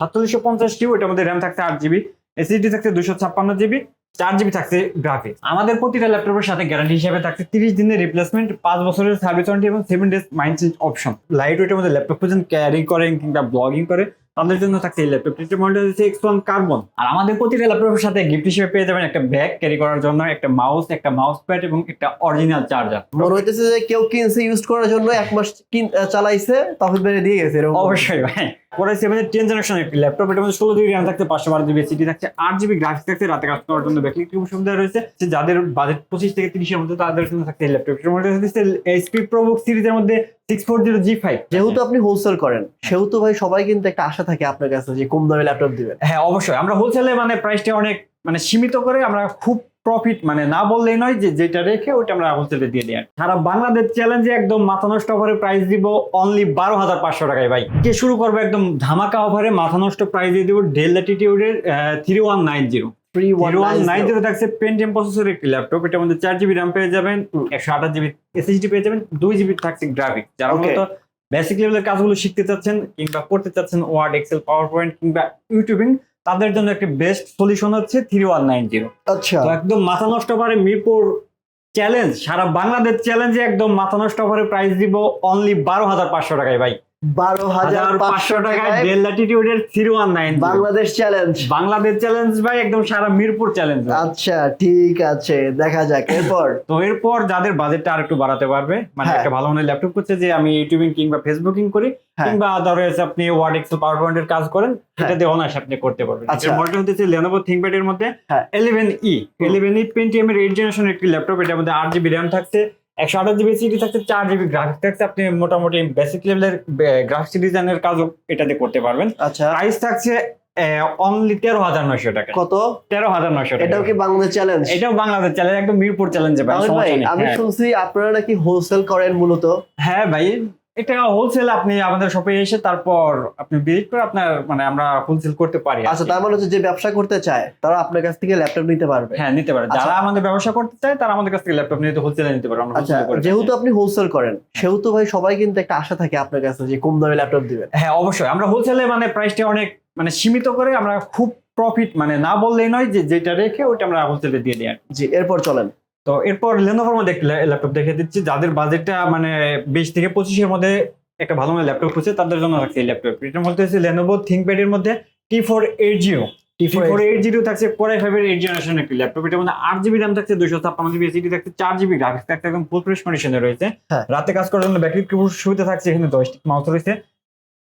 সাতচল্লিশশো পঞ্চাশ ওইটার মধ্যে র্যাম থাকছে আট জিবি এসএসডি থাকছে দুশো ছাপ্পান্ন জিবি চার জিবি থাকছে গ্রাফিক্স আমাদের প্রতিটা ল্যাপটপের সাথে গ্যারান্টি হিসেবে থাকছে তিরিশ দিনের রিপ্লেসমেন্ট পাঁচ বছরের সার্ভিস ওয়ারেন্টি এবং seven days mind change option light ওয়েটের মধ্যে ল্যাপটপ পর্যন্ত ক্যারি করেন কিংবা ব্লগিং করে। তাদের জন্য থাকছে এই ল্যাপটপ এটার মডেল হচ্ছে এক্স ওয়ান কার্বন আর আমাদের প্রতিটা ল্যাপটপের সাথে গিফট হিসেবে পেয়ে যাবেন একটা ব্যাগ ক্যারি করার জন্য একটা মাউস একটা মাউস প্যাড এবং একটা অরিজিনাল চার্জার মনে হইতেছে যে কেউ কিনছে ইউজ করার জন্য এক মাস কিন- চালাইছে তখন বেড়ে দিয়ে গেছে এরকম। অবশ্যই ভাই। পরে সেভেন টেন জেনারেশন একটি ল্যাপটপ এটার মধ্যে ষোলো জিবি র্যাম থাকছে পাঁচশো বারো জিবি সিটি থাকছে আট জিবি গ্রাফিক্স থাকছে রাতে কাজ করার জন্য ব্যাকলিক সুবিধা রয়েছে। যাদের বাজেট পঁচিশ থেকে তিরিশের মধ্যে তাদের জন্য থাকছে এই ল্যাপটপ এটার মধ্যে এইচপি প্রোবুক সিরিজের মধ্যে ফাইভ যেহেতু আপনি হোলসেল করেন সেহেতু ভাই সবাই কিন্তু একটা আশা থাকে আপনার কাছে যে কম দামে ল্যাপটপ দিবেন। হ্যাঁ অবশ্যই। আমরা হোলসেলে মানে প্রাইসটা অনেক মানে সীমিত করে আমরা খুব প্রফিট মানে না বললেই নয় যে যেটা রেখে ওইটা আমরা হোলসেলে দিয়ে দিই। সারা বাংলাদেশ চ্যালেঞ্জে একদম মাথা নষ্ট অফারে প্রাইস দিব অনলি বারো হাজার পাঁচশো টাকায় ভাই। কে শুরু করব একদম ধামাকা অফারে মাথা নষ্ট প্রাইস দিয়ে দিব Dell ল্যাটিটিউডের three one nine zero three one nine zero থাকছে পেন্টিএম প্রসেসর একটি ল্যাপটপ এটার মধ্যে চার জিবি র্যাম পেয়ে যাবেন একশো আঠাশ জিবি এসএসডি পেয়ে যাবেন দুই জিবি থাকছে গ্রাফিক যারা মূলত বেসিক লেভেলের কাজগুলো শিখতে চাচ্ছেন কিংবা করতে চাচ্ছেন ওয়ার্ড এক্সেল পাওয়ার পয়েন্ট কিংবা ইউটিউবিং তাদের জন্য একটি বেস্ট সলিউশন হচ্ছে থ্রি ওয়ান নাইন জিরো আচ্ছা। একদম মাথা নষ্ট করে মিরপুর চ্যালেঞ্জ সারা বাংলাদেশ চ্যালেঞ্জে একদম মাথা নষ্ট করে প্রাইস দিব অনলি বারো হাজার পাঁচশো টাকায় ভাই। বারো হাজার পাঁচশো টাকায় Dell ল্যাটিটিউডের three one nine Bangladesh challenge Bangladesh challenge ভাই একদম সারা মিরপুর চ্যালেঞ্জ আচ্ছা ঠিক আছে দেখা যাক এরপর তো এরপর যাদের বাজেটটা আর একটু বাড়াতে পারবে মানে হ্যাঁ। একটা ভালো মানের ল্যাপটপ করছে যে আমি ইউটিউবিং কিংবা ফেসবুকিং করি হ্যাঁ। কিংবা আদারওয়াইজ আপনি ওয়ার্ড এক্সেল পাওয়ার পয়েন্টের কাজ করেন। এটা দিয়ে অনায়াসে আপনি করতে পারবেন আচ্ছা। মডেল হচ্ছে লেনোভো থিংকপ্যাড এর মধ্যে হ্যাঁ। ইলেভেন ই ইলেভেন ই পেন্টিএম এর এইট জেনারেশন একটি ল্যাপটপ এটার মধ্যে আট জিবি র্যাম থাকছে একশো আঠাশ জিবি সিডি থাকছে চার জিবি গ্রাফিক্স থাকছে আপনি মোটামুটি বেসিক লেভেলের গ্রাফিক্স ডিজাইনের কাজও এটাতে করতে পারবেন। আচ্ছা। প্রাইস থাকছে অনলি তেরো হাজার নয়শো টাকা। কত? তেরো হাজার নয়শো টাকা। এটাও কি বাংলাদেশ চ্যালেঞ্জ এটাও বাংলাদেশ চ্যালেঞ্জ একদম মিরপুর চ্যালেঞ্জে ভাই আমি হ্যাঁ। শুনছি আপনারা নাকি হোলসেল করেন মূলত। হ্যাঁ ভাই এটা হোলসেল আপনি আমাদের শপে এসে তারপর আপনি ভিজিট করে আপনার মানে আমরা হোলসেল করতে পারি আচ্ছা। তার মানে হচ্ছে যে ব্যবসা করতে চায় তারা আপনার কাছ থেকে ল্যাপটপ নিতে পারবে। হ্যাঁ নিতে পারে আচ্ছা। যারা আমাদের ব্যবসা করতে চায় তারা আমাদের কাছ থেকে ল্যাপটপ নিতে হোলসেলে নিতে পারে আমরা আচ্ছা যেহেতু আপনি হোলসেল করেন সেহেতু ভাই সবাই কিন্তু একটা আশা থাকে আপনার কাছে যে কম দামে ল্যাপটপ দিবেন। হ্যাঁ অবশ্যই। আমরা হোলসেলে মানে প্রাইসটা অনেক মানে সীমিত করে আমরা খুব প্রফিট মানে না বললেই নয় যে যেটা রেখে ওইটা আমরা হোলসেলে দিয়ে দিই জি এরপর চলেন। তো এরপর লেনোভোর মধ্যে একটা ল্যাপটপ দেখে দিচ্ছি। যাদের বাজেটটা মানে বিশ থেকে পঁচিশের মধ্যে একটা ভালো মানের ল্যাপটপ খুঁজছে তাদের জন্য রাখছে এই ল্যাপটপ এটার মধ্যে হচ্ছে লেনোভো থিঙ্কপ্যাড এর মধ্যে T four eight zero T four eight zero থাকছে কোরাই ফাইভের এইট জেনারেশন একটি ল্যাপটপ এটার মধ্যে আট জিবি র্যাম থাকছে দুশো ছাপ্পান্ন জিবি এসিডি থাকছে চার জিবি গ্রাফিক্স থাকছে একদম ফুল ফ্রেশ কন্ডিশনে রয়েছে। হ্যাঁ। রাতে কাজ করার জন্য ব্যাটারি সুবিধা থাকছে এখানে দশটি মাউস রয়েছে।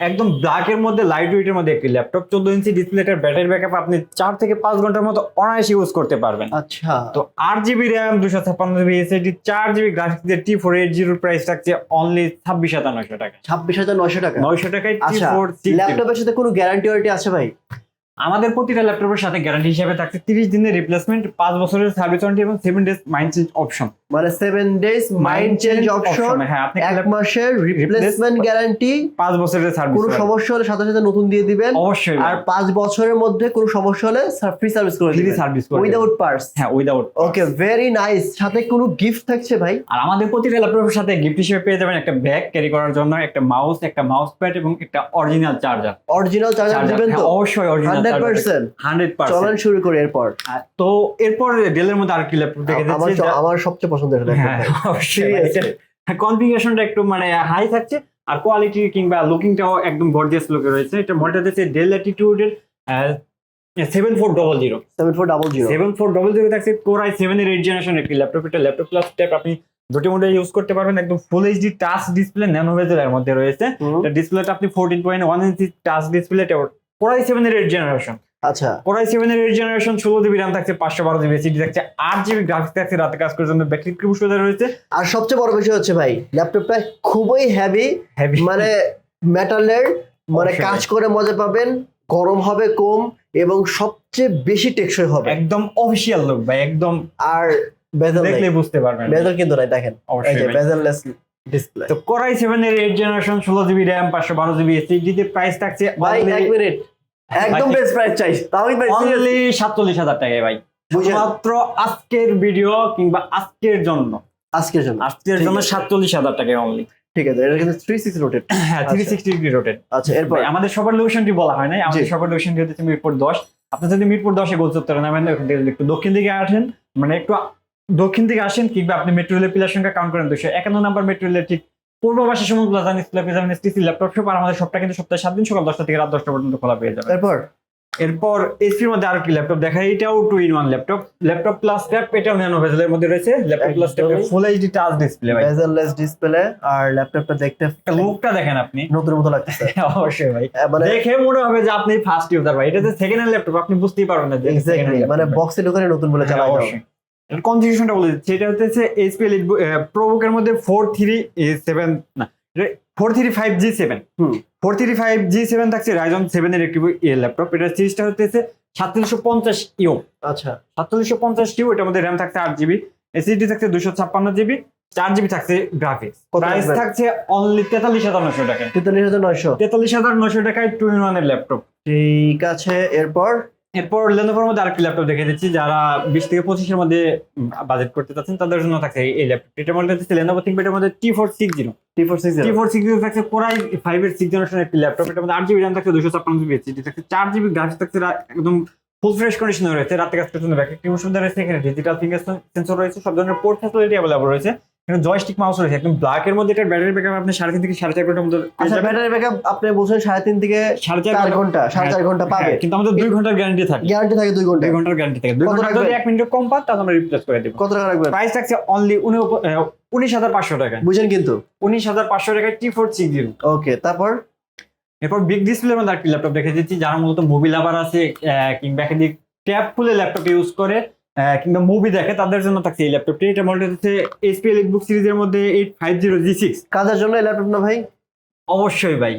একদম ব্ল্যাক এর মধ্যে লাইট ওয়েটের মধ্যে একটি ল্যাপটপ চোদ্দ ইঞ্চি ডিসপ্লেটার ব্যাটারি ব্যাকআপ আপনি চার থেকে পাঁচ ঘণ্টার মতো অনায়াসে ইউজ করতে পারবেন। আচ্ছা। তো আট জিবি র্যাম দুশো ছাপ্পান্ন জিবি এসএসডি চার জিবি গ্রাফিক্স দিয়ে টি ফোর এইট জিরোর প্রাইস থাকছে অনলি ছাব্বিশ হাজার নয়শো টাকা। ছাব্বিশ হাজার নয়শো টাকা? নয়শো টাকায় টি ফোর ল্যাপটপের সাথে কোনো গ্যারান্টি ওয়ারেন্টি আছে ভাই? আমাদের প্রতিটা ল্যাপটপের সাথে গ্যারান্টি হিসেবে থাকছে তিরিশ দিনের রিপ্লেসমেন্ট পাঁচ বছরের সার্ভিস ওয়ারেন্টি এবং seven days mind change option মানে seven days mind change option হ্যাঁ আপনি এক মাসের রিপ্লেসমেন্ট গ্যারান্টি পাঁচ বছরের সার্ভিস কোনো সমস্যা হলে সাথে সাথে নতুন দিয়ে দিবেন। অবশ্যই আর পাঁচ বছরের মধ্যে কোনো সমস্যা হলে ফ্রি সার্ভিস করে ফ্রি দিবেন। সার্ভিস করে উইদাউট পার্স হ্যাঁ উইদাউট ওকে ভেরি নাইস সাথে কোনো গিফট থাকছে ভাই? আর আমাদের প্রতিটা ল্যাপটপের সাথে গিফট হিসেবে পেয়ে যাবেন একটা ব্যাগ ক্যারি করার জন্য একটা মাউস একটা মাউস প্যাড এবং একটা অরিজিনাল চার্জার অরিজিনাল চার্জার দিবেন তো? অবশ্যই অরিজিনাল হান্ড্রেড পার্সেন্ট হান্ড্রেড চলেন পার্সেন্ট শুরু করি এরপর। তো এরপর ডেলের মধ্যে আর কি ল্যাপটপ দেখে আমার সবচেয়ে পছন্দের laptop হ্যাঁ? কনফিগারেশনটা একটু মানে হাই থাকছে আর কোয়ালিটি কিংবা লুকিংটাও একদম গর্জিয়াস লুকে রয়েছে। এটা মডেলটা হচ্ছে Dell ল্যাটিটিউডের seven four double zero 7400 seven four double zero থাকছে কোর আই সেভেন এর এইট জেনারেশন একটি ল্যাপটপ এটা ল্যাপটপ প্লাস ট্যাব আপনি দুটি মোডে ইউজ করতে পারবেন। একদম full HD touch display nano ভেজেলের মধ্যে রয়েছে। ডিসপ্লেটা আপনি fourteen point one inch touch display core i seven এর এইট জেনারেশন আচ্ছা। কোর আই সেভেন এর জেনারেশন ষোলো জিবি র্যাম থাকছে পাঁচশো বারো জিবি এসিডি থাকছে আট জিবি গ্রাফিক্স থাকছে রাতে কাজ করার জন্য ব্যাটারি খুব সুবিধা রয়েছে। আর সবচেয়ে বড় বিষয় হচ্ছে ভাই ল্যাপটপটা খুবই মানে মেটালের মানে কাজ করে মজা পাবেন গরম হবে কম এবং সবচেয়ে বেশি টেকসই হবে। একদম অফিসিয়াল লুক ভাই একদম আর বেজেল দেখলে বুঝতে পারবেন। বেজেল কিন্তু নাই দেখেন। অবশ্যই বেজেললেস ডিসপ্লে তো কোরাই সেভেন এর এইট জেনারেশন ষোলো জিবি র্যাম পাঁচশো বারো জিবি এসএসডি তে প্রাইস থাকছে ভাই এক মিনিট একদম বেস্ট প্রাইস চাই তাহলে অনলি সাতচল্লিশ হাজার টাকায় ভাই। শুধুমাত্র আজকের ভিডিও কিংবা আজকের জন্য। আজকের জন্য। আজকের জন্য। সাতচল্লিশ হাজার টাকায় অনলি ঠিক আছে এটা কিন্তু থ্রি সিক্স রোটেট হ্যাঁ থ্রি সিক্সটি ডিগ্রি রোটেট আচ্ছা এরপর? আমাদের সবার লোকেশনটি বলা হয় নাই। আমাদের। সবার লোকেশনটি হচ্ছে মিরপুর দশ। আপনি যদি মিরপুর দশে গোল চত্বরে নামেন ওখান থেকে একটু দক্ষিণ দিকে আসেন মানে একটু দক্ষিণ দিকে আসেন কিংবা আপনি মেট্রো রেলের পিলার সংখ্যা কাউন্ট করেন দুশো একান্ন নাম্বার মেট্রো রেলের ঠিক পূর্ব পাশে সমুদ্র প্লাজা ডিসপ্লে পেয়ে যাবেন এসটিসি ল্যাপটপ শপ আর আমাদের সবটা কিন্তু সপ্তাহে সাত দিন সকাল দশটা থেকে রাত দশটা পর্যন্ত খোলা পেয়ে যাবেন এরপর? এরপর এসপির মধ্যে আরেকটি ল্যাপটপ দেখা এটাও two in one laptop laptop plus tab এটাও ন্যানো ভেজেলের মধ্যে রয়েছে। ল্যাপটপ প্লাস ট্যাব একদমই। ফুল এইচডি টাচ ডিসপ্লে ভাই। বেজেললেস ডিসপ্লে আর ল্যাপটপটা দেখতে লুকটা দেখেন আপনি। নতুন মতো লাগতেছে। অবশ্যই ভাই। মানে দেখে মনে হবে যে আপনি ফার্স্ট ইউজার ভাই। এটা যে সেকেন্ড হ্যান্ড ল্যাপটপ আপনি বুঝতেই পারবেন না যে মানে বক্সে ঢুকানে নতুন বলে হ্যাঁ, চালাই অবশ্যই। এর বলে দিচ্ছি। এটা হচ্ছে এইচপি এলিট প্রোবুকের মধ্যে ফোর থ্রি সেভেন না four three five G seven four three five G seven থাকছে রাইজন সেভেন এর একটি ল্যাপটপ এটা সিরিজটা হচ্ছে সাতত্রিশশো পঞ্চাশ ইউ আচ্ছা। সাতচল্লিশশো পঞ্চাশ ইউ এটার মধ্যে র্যাম থাকছে আট জিবি এসএসডি থাকছে দুশো ছাপ্পান্ন জিবি চার জিবি থাকছে গ্রাফিক্স প্রাইস থাকছে অনলি তেতাল্লিশ হাজার নশো টাকা। তেতাল্লিশ হাজার নয়শো? তেতাল্লিশ হাজার নশো টাকায় টু ইন ওয়ানের ল্যাপটপ ঠিক আছে এরপর? এরপর লেনোভোর মধ্যে আরেকটি ল্যাপটপ দেখে দিচ্ছি যারা বিশ থেকে পঁচিশের মধ্যে বাজেট করতে চাচ্ছেন তাদের জন্য থাকছে এই ল্যাপটপ লেনোভো মধ্যে T four six zero T four six T four six zero থাকছে কোরাই ফাইভ এর সিক্স জেনারেশন একটি ল্যাপটপ এটার মধ্যে আট জিবি র্যাম থাকছে দুশো ছাপ্পান্ন জিবি এইচডি থাকছে চার জিবি গ্রাফিক্স থাকছে একদম ফুল ফ্রেশ কন্ডিশনে রয়েছে। রাতে কাজ করতে ব্যাক একটি সুবিধা রয়েছে এখানে ডিজিটাল ফিঙ্গার সেন্সর রয়েছে। সব ধরনের পোর্ট ফ্যাসিলিটি অ্যাভেলেবল রয়েছে। এখানে জয়স্টিক মাউস রয়েছে একদম ব্ল্যাক এর মধ্যে এটার ব্যাটারি ব্যাকআপ আপনি সাড়ে তিন থেকে সাড়ে চার ঘণ্টার মধ্যে আচ্ছা ব্যাটারি ব্যাকআপ আপনি বলছেন সাড়ে তিন থেকে সাড়ে চার ঘণ্টা। ঘণ্টা সাড়ে চার ঘণ্টা পাবে। হ্যাঁ, কিন্তু আমাদের দুই ঘণ্টার গ্যারান্টি থাকে। গ্যারান্টি থাকে দুই ঘণ্টা। দুই ঘণ্টার গ্যারান্টি থাকে। দুই ঘণ্টা যদি এক মিনিট কম পান তাহলে আমরা রিপ্লেস করে দেবো। কত টাকা রাখবেন? প্রাইস থাকছে অনলি উনিশ হাজার পাঁচশো টাকা। বুঝেন কিন্তু। উনিশ হাজার পাঁচশো টাকায় T four six zero okay তারপর? এরপর বিগ ডিসপ্লের মধ্যে একটি ল্যাপটপ দেখে দিচ্ছি। যারা মূলত মুভি লাভার আছে কিংবা একাধিক ট্যাব খুলে ল্যাপটপ ইউজ করে কিংবা মুভি দেখে তাদের জন্য থাকছে এই ল্যাপটপটি এটা মডেল হচ্ছে এইচপি বুক সিরিজের মধ্যে eight five zero G six কাজের জন্য এই ল্যাপটপ না ভাই? অবশ্যই ভাই।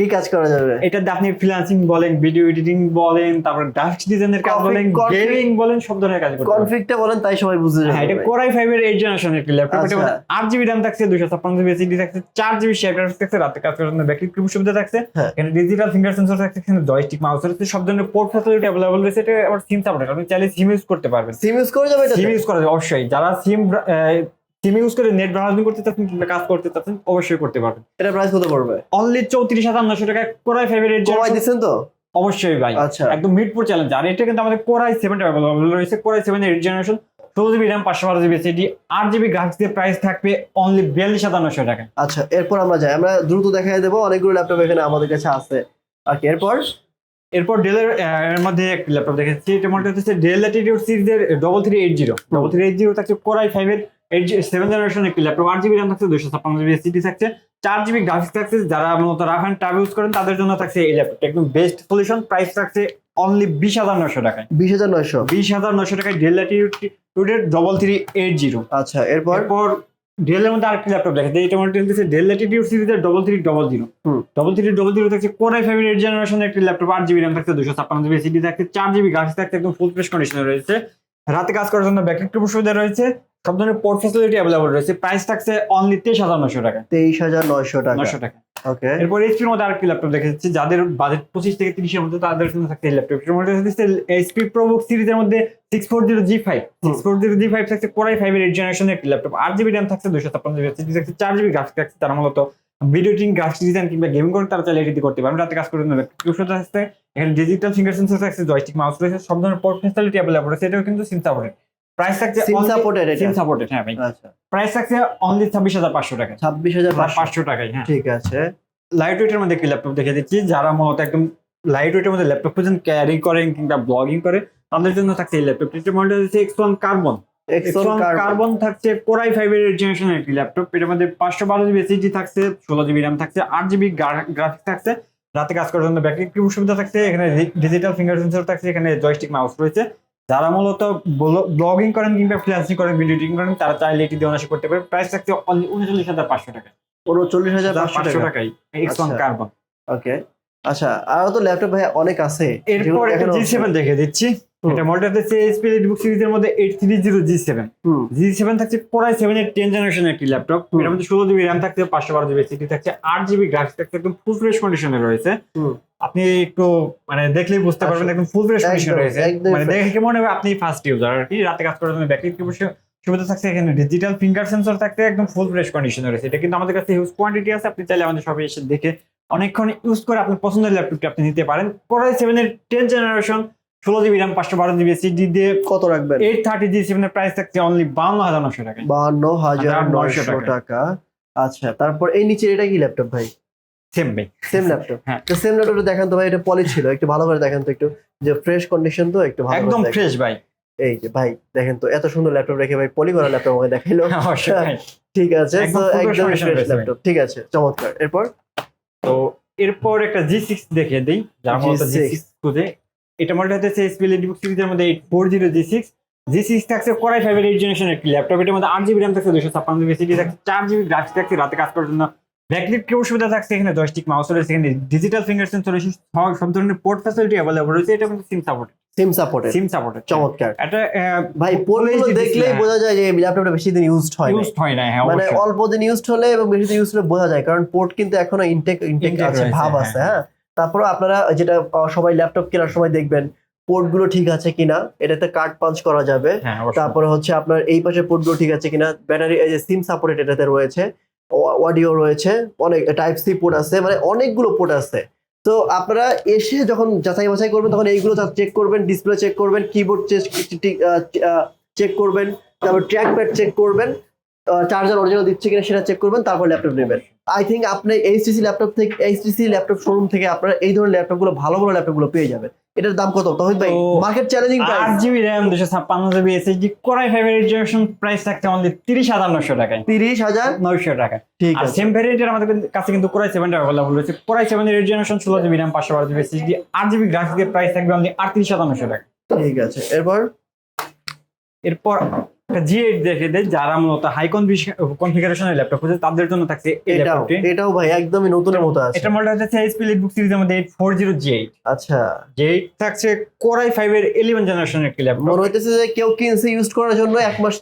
কি কাজ করা যাবে এটাতে আপনি ফ্রিল্যান্সিং বলেন ভিডিও এডিটিং বলেন তারপর গ্রাফিক্স ডিজাইনের কাজ বলেন গেমিং বলেন সব ধরনের কাজ করতে পারবেন। কনফিগটা বলেন তাই সবাই বুঝে হ্যাঁ এটা যাবে। কোরাই ফাইভ এর এইট জেনারেশন একটি ল্যাপটপ এটা আচ্ছা। আট জিবি র্যাম থাকছে দুশো ছাপ্পান্ন জিবি এসিডি থাকছে চার জিবি শেয়ার গ্রাফিক্স থাকছে রাতে কাজ করার জন্য ব্যাটারি সুবিধা থাকছে হ্যাঁ। এখানে ডিজিটাল ফিঙ্গার সেন্সর থাকছে এখানে জয়স্টিক মাউস রয়েছে সব ধরনের পোর্ট ফ্যাসিলিটি অ্যাভেলেবল রয়েছে এটা আবার সিম সাপোর্ট আপনি চাইলে সিম ইউজ করতে পারবেন সিম ইউজ করে যাবে এটা সিম ইউজ করা যায় অবশ্যই যারা সিম সিম ইউজ করে নেট ব্রাউজিং করতে চাচ্ছেন কিংবা কাজ করতে চাচ্ছেন অবশ্যই করতে পারবেন। এটা প্রাইস কত পড়বে? অনলি চৌত্রিশ হাজার নশো টাকায় কোরাই eight কমাই দিচ্ছেন তো? অবশ্যই ভাই। আচ্ছা। একদম মিডপুর চ্যালেঞ্জ আর এটা কিন্তু আমাদের কোরাই সেভেন অ্যাভেলেবল রয়েছে। Core i seven eight generation ষোলো জিবি র্যাম পাঁচশো বারো জিবি এসিডি আট জিবি গ্রাফিক্স দিয়ে প্রাইস থাকবে অনলি বিয়াল্লিশ হাজার নশো টাকা আচ্ছা এরপর আমরা যাই। আমরা দ্রুত দেখাই দেবো। অনেকগুলো ল্যাপটপ এখানে আমাদের কাছে আছে। ওকে এরপর? এরপর ডেলের এর মধ্যে একটি ল্যাপটপ দেখেছি এটা মনে হচ্ছে ডেল ল্যাটিটিউড সিরিজের double three eight zero double three eight zero থাকছে কোরাই ফাইভের এইট সেভেন জেনারেশন একটি ল্যাপটপ আট জিবি র্যাম থাকছে দুশো ছাপ্পান্ন জিবি এসিডি থাকছে চার জিবি গ্রাফিক্স থাকছে যারা মূলত রাফ অ্যান্ড টাব ইউজ করেন তাদের জন্য থাকছে এই ল্যাপটপ একদম বেস্ট সলিউশন প্রাইস থাকছে অনলি বিশ হাজার নশো টাকায়। বিশ হাজার নয়শো? বিশ হাজার নশো টাকায় ডেল ল্যাটিটিউডের ডবল থ্রি এইট জিরো আচ্ছা এরপর? এরপর ডেলের মধ্যে আরেকটি ল্যাপটপ দেখে এটা মনে হচ্ছে ডেল ল্যাটিটিউড সিরিজের double three double zero. Double three double zero থাকছে কোরাই ফাইভের এইট জেনারেশনের একটি ল্যাপটপ আট জিবি র্যাম থাকছে দুশো ছাপ্পান্ন জিবি এসিডি থাকছে চার জিবি গ্রাফিক্স থাকছে একদম ফুল ফ্রেশ কন্ডিশনে রয়েছে। রাতে কাজ করার জন্য ব্যাটারি সুবিধা রয়েছে। সব ধরনের পোর্ট ফ্যাসিলিটি অ্যাভেলেবল রয়েছে। প্রাইস থাকছে অনলি তেইশ হাজার নশো টাকা। তেইশ হাজার নয়শো টাকা। নশো টাকা। ওকে এরপর এইচপির মধ্যে আরেকটি ল্যাপটপ দেখেছি যাদের বাজেট পঁচিশ থেকে তিরিশের মধ্যে তাদের জন্য থাকছে এই ল্যাপটপ এর মধ্যে হচ্ছে এইচপি প্রোবুক সিরিজের মধ্যে six four zero G five six four zero G five থাকছে কোরাই ফাইভের এইট জেনারেশনের একটি ল্যাপটপ আট জিবি র্যাম থাকছে দুশো ছাপ্পান্ন জিবি থাকছে চার জিবি গ্রাফিক্স থাকছে। তারা মূলত ভিডিও এডিটিং গ্রাফিক্স ডিজাইন কিংবা গেমিং করে তারা চাইলে এটি করতে পারবেন রাতে কাজ করে নেবে সুবিধা থাকছে এখানে ডিজিটাল ফিঙ্গার সেন্সর থাকছে জয়স্টিক মাউস রয়েছে সব ধরনের পোর্ট ফ্যাসিলিটি অ্যাভেলেবল রয়েছে এটাও কিন্তু সিম সাপোর্টেড প্রাইস থাকছে সিম সাপোর্টেড সিম সাপোর্টেড হ্যাঁ ভাই। আচ্ছা। প্রাইস থাকছে অনলি ছাব্বিশ হাজার পাঁচশো টাকা। ছাব্বিশ হাজার পাঁচশো। পাঁচশো টাকায় হ্যাঁ। ঠিক আছে। লাইট ওয়েটের মধ্যে একটি ল্যাপটপ দেখে দিচ্ছি। যারা মূলত একদম লাইট ওয়েটের মধ্যে ল্যাপটপ পর্যন্ত ক্যারি করেন কিংবা ব্লগিং করে তাদের জন্য থাকছে এই ল্যাপটপ এটার মডেল হচ্ছে এক্স ওয়ান কার্বন কার্বন থাকছে কোরাই ফাইভের জেনারেশনের একটি ল্যাপটপ এটার মধ্যে পাঁচশো বারো জিবি এসএসডি থাকছে ষোলো জিবি র্যাম থাকছে আট জিবি গ্রাফিক্স থাকছে। রাতে কাজ করার জন্য ব্যাটারি একটু সুবিধা থাকছে এখানে ডিজিটাল ফিঙ্গার সেন্সর থাকছে এখানে জয়স্টিক মাউস রয়েছে। যারা মূলত ব্লগিং করেন কিংবা ফ্রিল্যান্সিং করেন ভিডিও এডিটিং করেন তারা চাইলে এটি দিয়ে করতে পারে। প্রাইস থাকছে only উনচল্লিশ হাজার পাঁচশো টাকা। উনচল্লিশ হাজার পাঁচশো টাকাই এক্স ওয়ান আচ্ছা। কার্বন ওকে আচ্ছা আরও তো ল্যাপটপ ভাই অনেক আছে। এরপর একটা জি সেভেন দেখে দিচ্ছি। এটা মডেল হচ্ছে এইচপি বুক সিরিজের মধ্যে eight three zero G seven G seven থাকছে কোরাই সেভেন এর টেন জেনারেশনের একটি ল্যাপটপ। এটার মধ্যে ষোলো জিবি র্যাম থাকছে পাঁচশো বারো জিবি সিটি থাকছে আট জিবি গ্রাফিক্স থাকছে একদম ফুল ফ্রেশ কন্ডিশনে রয়েছে। আপনি একটু মানে দেখলেই বুঝতে পারবেন একদম। ফুল ফ্রেশ কন্ডিশনে রয়েছে। মানে। দেখে মনে হবে আপনি ফার্স্ট ইউজার আর কি রাতে কাজ করার জন্য ব্যাটারি সুবিধা থাকছে এখানে ডিজিটাল ফিঙ্গার সেন্সর থাকতে একদম ফুল ফ্রেশ কন্ডিশনে রয়েছে। এটা কিন্তু আমাদের কাছে হিউজ কোয়ান্টিটি আছে আপনি চাইলে আমাদের শপে এসে দেখে অনেকক্ষণ ইউজ করে আপনার পছন্দের ল্যাপটপটি আপনি নিতে পারেন। কোরাই সেভেন এর টেন জেনারেশন ষোলো জিবি র্যাম পাঁচশো বারো জিবি এসিডি দিয়ে কত রাখবেন? এইট থার্টি জি সেভেন এর প্রাইস থাকছে অনলি বাউন্ন হাজার নশো টাকা বাহান্ন হাজার নয়শো টাকা। আচ্ছা তারপর এই নিচে এটা কি ল্যাপটপ ভাই? সেম ভাই। সেম ল্যাপটপ হ্যাঁ। তো সেম ল্যাপটপটা দেখেন তো ভাই এটা পলি ছিল একটু ভালো করে দেখেন তো একটু। যে ফ্রেশ কন্ডিশন তো একটু ভালো একদম ফ্রেশ ভাই। এই যে ভাই দেখেন তো এত সুন্দর ল্যাপটপ রেখে ভাই পলি করা ল্যাপটপ আমাকে দেখাইলো। ঠিক আছে একদম তো একদম ফ্রেশ ল্যাপটপ ঠিক আছে চমৎকার। এরপর? তো এরপর একটা জি সিক্স দেখে দিই যারা জি সিক্স খুঁজে এটা মডেল হচ্ছে এসপি বুক সিরিজের মধ্যে eight four zero G six G six থাকছে কোরাই ফাইভের এইট জেনারেশন একটি ল্যাপটপ এটার মধ্যে আট জিবি র্যাম থাকছে দুশো ছাপ্পান্ন জিবি সিডি থাকছে চার জিবি গ্রাফিক্স থাকছে রাতে কাজ করার জন্য। ব্যাকলিট কেউ সুবিধা থাকছে এখানে জয়স্টিক মাউস রয়েছে এখানে ডিজিটাল ফিঙ্গার সেন্সর রয়েছে সব- ধরনের পোর্ট ফ্যাসিলিটি অ্যাভেলেবল রয়েছে এটা কিন্তু SIM support SIM supported SIM support চমৎকার। এটা ভাই পোর্টগুলো দেখলেই বোঝা যায় যে ল্যাপটপটা বেশি দিন ইউজড হয় না ইউজ হয় না হ্যাঁ মানে অল্প দিন ইউজড হলে এবং বেশি দিন ইউজড হলে বোঝা যায় কারণ পোর্ট কিন্তু এখনও ইনটেক ইনটেক আছে ভাব হ্যাঁ, আছে হ্যাঁ। তারপরে আপনারা যেটা সবাই ল্যাপটপ কেনার সময় দেখবেন পোর্টগুলো ঠিক আছে কিনা এটাতে কার্ড পাঞ্চ করা যাবে। হ্যাঁ তারপরে হচ্ছে আপনার এই পাশে পোর্টগুলো ঠিক আছে কিনা ব্যাটারি এই যে সিম সাপোর্টেড এটাতে রয়েছে অডিও রয়েছে অনেক টাইপ সি পোর্ট আছে মানে অনেকগুলো পোর্ট আছে। তো আপনারা এসে যখন যাচাই বাছাই করবেন তখন এইগুলো চেক করবেন ডিসপ্লে চেক করবেন কিবোর্ড চেক করবেন তারপর ট্র্যাক প্যাড চেক করবেন চার্জার অরিজিনাল দিচ্ছে কিনা সেটা চেক করবেন তারপর ল্যাপটপ নেবেন। আই থিঙ্ক আপনি এইচটিসি ল্যাপটপ থেকে এইচটিসি ল্যাপটপ শোরুম থেকে আপনারা এই ধরনের ল্যাপটপগুলো ভালো ভালো ল্যাপটপগুলো পেয়ে যাবেন। এটার দাম কত? তহিদ ভাই market challenging price GB RAM দুশো ছাপ্পান্ন জিবি এসএসডি কোরাই ফাইভের এইট জেনারেশন প্রাইস থাকছে হাজার নশো টাকায়। তিরিশ হাজার? নয়শো টাকা। ঠিক আর আছে। সেম ভ্যারিয়েন্টের আমাদের কাছে কিন্তু কোরাই সেভেনটা অ্যাভেলেবল রয়েছে। কোরাই সেভেনের এইট জেনারেশন ষোলো জিবি র্যাম পাঁচশো বারো জিবি এসএসডি আট জিবি গ্রাফিক্সের প্রাইস থাকবে হাজার নশো টাকা। ঠিক আছে। এরপর? এরপর জি এইট দেখে দেয় যারা মূলত হাই কনফিগারেশনের ল্যাপটপ খুঁজে তাদের জন্য থাকছে এই এটাও ল্যাপটপটি এটাও ভাই একদমই নতুনের মতো আছে। এটা মডেল হচ্ছে এইচপি লিটবুক সিরিজের মধ্যে eight four zero G eight আচ্ছা। যে এইট থাকছে কোরাই জেনারেশনের একটি ল্যাপটপ মনে হইতেছে যে কেউ কিনছে ইউজ করার জন্য এক মাস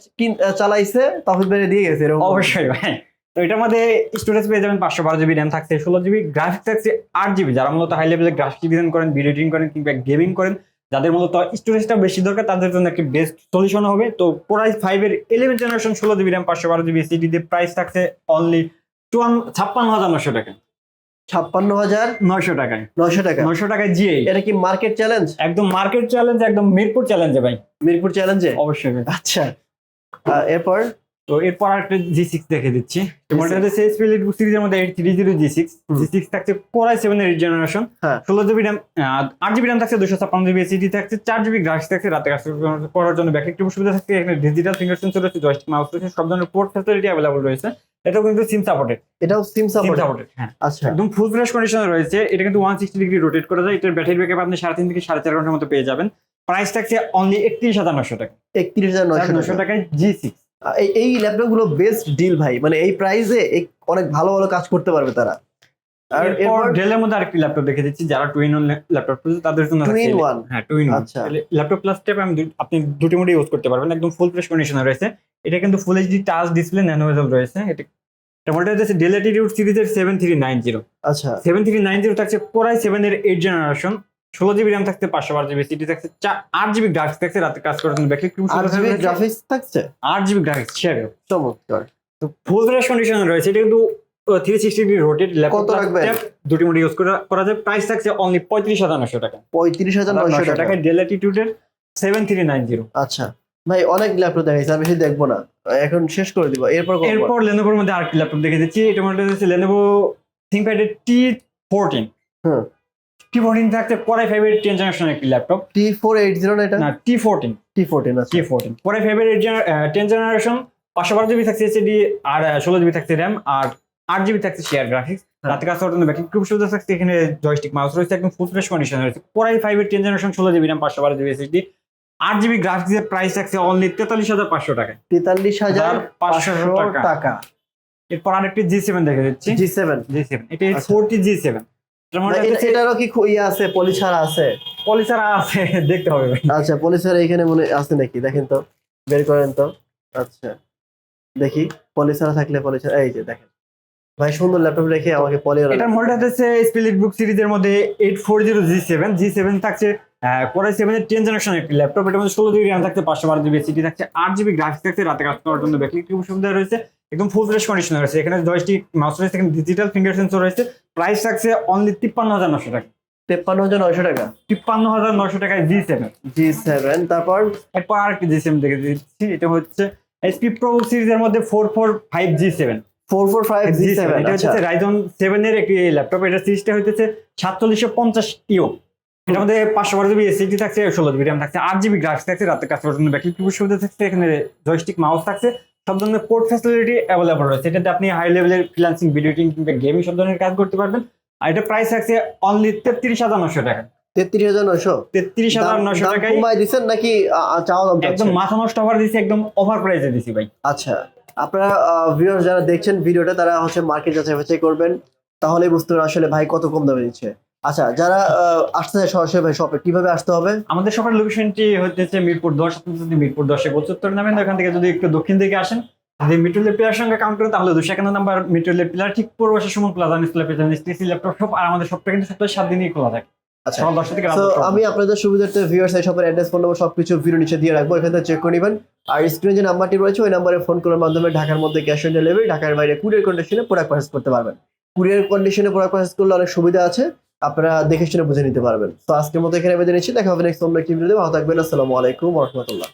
চালাইছে তাহিদ ভাই দিয়ে গেছে এরকম অবশ্যই ভাই। তো এটার মধ্যে স্টোরেজ পেয়ে যাবেন পাঁচশো বারো জিবি র্যাম থাকছে ষোলো জিবি গ্রাফিক্স থাকছে আট জিবি যারা মূলত হাই লেভেলের গ্রাফিক্স ডিজাইন করেন ভিডিও এডিটিং করেন কিংবা গেমিং করেন যাদের মূলত স্টোরেজটা বেশি দরকার তাদের জন্য একটি বেস্ট সলিউশন হবে। তো প্রাইস ফাইভের ইলেভেন জেনারেশন ষোলো জিবি র্যাম পাঁচশো বারো জিবি সিডি দিয়ে প্রাইস থাকছে অনলি চুয়ান্ন ছাপ্পান্ন হাজার নশো টাকা ছাপ্পান্ন হাজার নয়শো টাকায় নয়শো টাকা। নয়শো টাকায় জি এটা কি মার্কেট চ্যালেঞ্জ একদম মার্কেট চ্যালেঞ্জ একদম মিরপুর চ্যালেঞ্জে ভাই। মিরপুর চ্যালেঞ্জে অবশ্যই। আচ্ছা। এরপর? তো এরপর একটা জি সিক্স দেখে দিচ্ছি। মডেল হচ্ছে এসপি লিটবুক সিরিজের মধ্যে eight three zero G six G six থাকছে core i seven eight generation হ্যাঁ। ষোলো জিবি র্যাম আট জিবি র্যাম থাকছে দুশো ছাপ্পান্ন জিবি এসিডি থাকছে চার জিবি গ্রাফিক্স থাকছে রাতে কাজ করার জন্য ব্যাক একটু সুবিধা থাকছে এখানে ডিজিটাল ফিঙ্গার সেন্সর রয়েছে জয়স্টিক মাউস রয়েছে সব ধরনের পোর্ট ফ্যাসিলিটি অ্যাভেলেবল রয়েছে। এটাও কিন্তু সিম সাপোর্টেড এটাও সিম সাপোর্টেড হ্যাঁ। আচ্ছা। একদম ফুল ফ্রেশ কন্ডিশনে রয়েছে এটা কিন্তু ওয়ান সিক্সটি ডিগ্রি রোটেট করা যায় এটার ব্যাটারি ব্যাকআপ আপনি সাড়ে তিন থেকে সাড়ে চার ঘণ্টার মতো পেয়ে যাবেন। প্রাইস থাকছে অনলি একত্রিশ হাজার নশো টাকা। একত্রিশ হাজার নশো টাকায় জি সিক্স এই- ল্যাপটপগুলো বেস্ট ডিল ভাই। মানে এই প্রাইসে অনেক ভালো ভালো কাজ করতে পারবে তারা। আর এরপর ডেলের মধ্যে আরেকটি ল্যাপটপ দেখে দিচ্ছি যারা টু ইন ল্যাপটপ তাদের জন্য in থাকছে- হ্যাঁ টু ইন আচ্ছা। ল্যাপটপ প্লাস ট্যাব আমি আপনি দুটি মোডে ইউজ করতে পারবেন একদম ফুল ফ্রেশ কন্ডিশনে রয়েছে। এটা কিন্তু full HD touch display nano bezel রয়েছে। এটা এটা মডেল হচ্ছে ডেল অ্যাটিটিউড সিরিজের সেভেন থ্রি নাইন জিরো আচ্ছা। সেভেন থ্রি নাইন জিরো থাকছে কোরাই সেভেন এর এইট জেনারেশন ষোলো জিবি র্যাম থাকছে পাঁচশো বারো জিবি সিটি থাকছে আট জিবি গ্রাফিক্স থাকছে রাতে কাজ করার জন্য ব্যাটারি আর জিবি গ্রাফিক্স থাকছে? আট জিবি গ্রাফিক্স শেয়ার চমৎকার। তো ফুল ফ্রেশ কন্ডিশনে রয়েছে এটা কিন্তু three sixty degree rotate laptop কত? দুটি মোডে ইউজ করা যায় প্রাইস থাকছে অনলি পঁয়ত্রিশ হাজার নশো টাকা। পঁয়ত্রিশ হাজার নশো টাকা। ডেল অ্যাটিটিউডের সেভেন থ্রি নাইন জিরো আচ্ছা ভাই অনেক ল্যাপটপ দেখাইছে আমি বেশি দেখব না। এখন শেষ করে দিব এরপর এরপর লেনোভোর মধ্যে আরেকটি ল্যাপটপ দেখে দিচ্ছি এটা মডেল হচ্ছে লেনোভো থিঙ্কপ্যাডের টি ফোরটিন হুম। টি ফোরটিন থাকছে কোরাই ফাইভের টেন জেনারেশনের একটি laptop T four eight zero না এটা? না T fourteen T fourteen T fourteen core i ফাইভের টেন জেনারেশন পাঁচশো বারো জিবি থাকছে এসএডি আর ষোলো জিবি থাকছে র্যাম আর আট জিবি থাকছে শেয়ার গ্রাফিক্স হ্যাঁ। রাতে কাজ করার জন্য ব্যাকিং খুব সুবিধা থাকছে এখানে জয়স্টিক মাউস রয়েছে একদম ফুল ফ্রেশ কন্ডিশন রয়েছে। কোরাই ফাইভের টেন জেনারেশন ষোলো জিবি র্যাম পাঁচশো বারো জিবি এসএসডি আট জিবি গ্রাফিক্সের প্রাইস থাকছে অনলি তেতাল্লিশ হাজার পাঁচশো টাকায়। তেতাল্লিশ হাজার পাঁচশো টাকা। টাকা। এরপর আরেকটি জি সেভেন দেখে দিচ্ছি। জি সেভেন জি সেভেন এটা। ফোরটি জি সেভেন এটারও কি ইয়ে আছে? পলি ছাড়া আছে? পলিসারা আছে দেখতে হবে। আচ্ছা পলি ছাড়া এখানে মনে আছে নাকি? দেখেন তো বের করেন তো। আচ্ছা দেখি পলি ছাড়া থাকলে পলি ছাড়া এই যে দেখেন। ভাই সুন্দর ল্যাপটপ রেখে আমাকে পলি এটার মডেল হচ্ছে স্পিলিট বুক সিরিজের মধ্যে eight four zero G seven G seven থাকছে কোরাই সেভেন এর টেন জেনারেশন একটি ল্যাপটপ। এটার মধ্যে ষোলো জিবি র্যাম থাকছে পাঁচশো বারো জিবি সিটি থাকছে আট জিবি গ্রাফিক্স থাকছে রাতে কাজ করার জন্য ব্যাকলিক সুবিধা রয়েছে। একদম ফুল ফ্রেশ কন্ডিশন রয়েছে এখানে দশটি মাউস রয়েছে এখানে ডিজিটাল ফিঙ্গার সেন্সর রয়েছে প্রাইস থাকছে অনলি তিপ্পান্ন হাজার নশো টাকা। তেপ্পান্ন হাজার নয়শো টাকা? তিপ্পান্ন হাজার নশো টাকায় জি সেভেন জি সেভেন তারপর? এরপর আরেকটি জি সেভেন দেখে দিচ্ছি। এটা হচ্ছে এসপি প্রো সিরিজের মধ্যে four four five G seven four four five G seven এটা আচ্ছা। হচ্ছে রাইজন সেভেন এর একটি ল্যাপটপ এটা সিরিজটা হইতেছে সাতচল্লিশশো পঞ্চাশ ইও এটার মধ্যে পাঁচশো বারো জিবি এসিডি থাকছে ষোলো জিবি র্যাম থাকছে আট জিবি গ্রাফিক্স থাকছে রাতে কাজ করার জন্য ব্যাটারি সুবিধা থাকছে এখানে জয়স্টিক মাউস থাকছে। সব ধরনের পোর্ট ফ্যাসিলিটি অ্যাভেলেবল রয়েছে। এটাতে আপনি হাই লেভেলের ফ্রিলান্সিং ভিডিও এডিটিং কিংবা গেমিং সব ধরনের কাজ করতে পারবেন। আর এটা প্রাইস থাকছে অনলি তেত্রিশ হাজার নশো টাকা। তেত্রিশ হাজার তেত্রিশ হাজার নশো টাকায় কমাই দিচ্ছেন নাকি আ, আ, চাওয়া দাম একদম মাথা নষ্ট অফার দিছি একদম ওভার প্রাইসে দিছি ভাই। আচ্ছা। আপনারা যারা দেখছেন ভিডিওটা তারা হচ্ছে মার্কেট যাচাই বাছাই করবেন। তাহলে বুঝতে আসলে ভাই কত কম দামে দিচ্ছে। আচ্ছা যারা আসতে চায় সরাসরি ভাই শপে কীভাবে আসতে হবে? আমাদের সবার লোকেশনটি হচ্ছে মিরপুর দশ যদি মিরপুর দশে গোচত্তর নামেন ওখান থেকে যদি একটু দক্ষিণ দিকে আসেন যদি মিটুলের পিলার সঙ্গে কাউন্ট করেন তাহলে দুশো একান্ন নাম্বার মিটুলের পিলার ঠিক পূর্ব সুমন প্লাজা নিচতলা পেছনে স্টেসি ল্যাপটপ শপ আর আমাদের সবটা কিন্তু সপ্তাহে সাত দিনই খোলা থাকে। আচ্ছা আমি আপনাদের সুবিধার্থে ভিউয়ার্স এই শপের অ্যাড্রেস ফোন নম্বর সবকিছু ভিডিও নিচে দিয়ে রাখব এখান থেকে চেক করে নেবেন। আর স্ক্রিনে যে নাম্বারটি রয়েছে ওই নাম্বারে ফোন করার মাধ্যমে ঢাকার মধ্যে ক্যাশ অন ডেলিভারি ঢাকার বাইরে কুরিয়ার কন্ডিশনে প্রোডাক্ট পারচেস করতে পারবেন। কুরিয়ার কন্ডিশনে প্রোডাক্ট পারচেস করলে অনেক সুবিধা আছে। আপনারা দেখে শুনে বুঝে নিতে পারবেন। তো আজকের মতো এখানে বেঁধে নিচ্ছি। দেখা হবে নেক্সট অন্য একটি ভালো থাকবেন। আসসালামু আলাইকুম রহমতুল্লাহ।